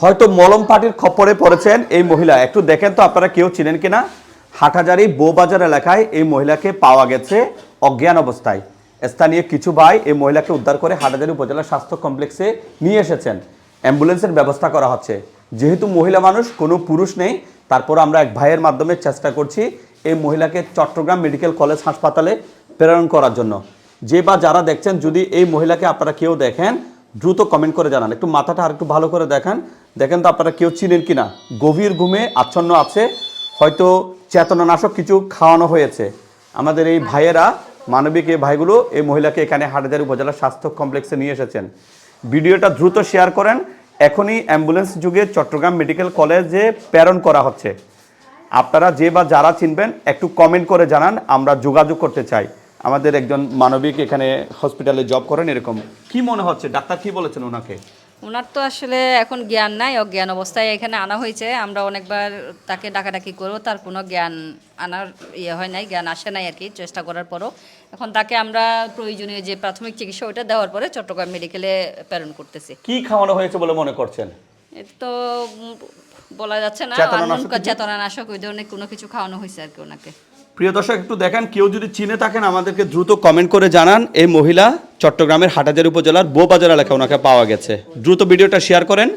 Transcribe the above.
হয়তো মলম পাটির খপ্পরে পড়েছেন এই মহিলা। একটু দেখেন তো আপনারা কেউ চিনেন কিনা? হাটহাজারি বউবাজার এলাকায় এই মহিলাকে পাওয়া গেছে অজ্ঞান অবস্থায়। স্থানীয় কিছু ভাই এই মহিলাকে উদ্ধার করে হাটহাজারি উপজেলা স্বাস্থ্য কমপ্লেক্সে নিয়ে এসেছেন। অ্যাম্বুলেন্সের ব্যবস্থা করা হচ্ছে। যেহেতু মহিলা মানুষ, কোনো পুরুষ নেই, তারপর আমরা এক ভাইয়ের মাধ্যমে চেষ্টা করছি এই মহিলাকে চট্টগ্রাম মেডিকেল কলেজ হাসপাতালে প্রেরণ করার জন্য। যে বা যারা দেখছেন, যদি এই মহিলাকে আপনারা কেউ দেখেন, দ্রুত কমেন্ট করে জানান। একটু মাথাটা আর একটু ভালো করে দেখান। দেখেন তো আপনারা কেউ চিনেন কি না গভীর ঘুমে আচ্ছন্ন আছে, হয়তো চেতনানাশক কিছু খাওয়ানো হয়েছে। আমাদের এই ভাইয়েরা, মানবিক এই ভাইগুলো, এই মহিলাকে এখানে হাটাজারি উপজেলা স্বাস্থ্য কমপ্লেক্সে নিয়ে এসেছেন। ভিডিওটা দ্রুত শেয়ার করেন। এখনই অ্যাম্বুলেন্স যুগে চট্টগ্রাম মেডিকেল কলেজে প্রেরণ করা হচ্ছে। আপনারা যে বা যারা চিনবেন, একটু কমেন্ট করে জানান, আমরা যোগাযোগ করতে চাই। আমাদের একজন মানবিক এখানে হসপিটালে জব করেন এরকম। কি মনে হচ্ছে? ডাক্তার কি বলেছেন ওনাকে? ওনার তো আসলে এখন জ্ঞান নাই, অজ্ঞান অবস্থায় এখানে আনা হয়েছে। আমরা অনেকবার তাকে ডাকাডাকি করব তার কোনো জ্ঞান আনার ইয়ে হয় নাই, জ্ঞান আসে নাই আর কি, চেষ্টা করার পরও। এখন তাকে আমরা প্রয়োজনীয় যে প্রাথমিক চিকিৎসা ওটা দেওয়ার পরে চট্টগ্রাম মেডিকেলে প্রেরণ করতেছি। কি খাওয়ানো হয়েছে বলে মনে করছেন? তো বলা যাচ্ছে না অন্য চেতনানাশক ওই ধরনের কোনো কিছু খাওয়ানো হয়েছে আর কি ওনাকে। প্রিয় দর্শক একটু দেখেন কেউ যদি চিনে থাকেন আমাদেরকে দ্রুত কমেন্ট করে জানান। এই মহিলা চট্টগ্রামের হাটাজার উপজেলার বোবাজার এলাকায় ওনাকে পাওয়া গেছে। দ্রুত ভিডিওটা শেয়ার করেন।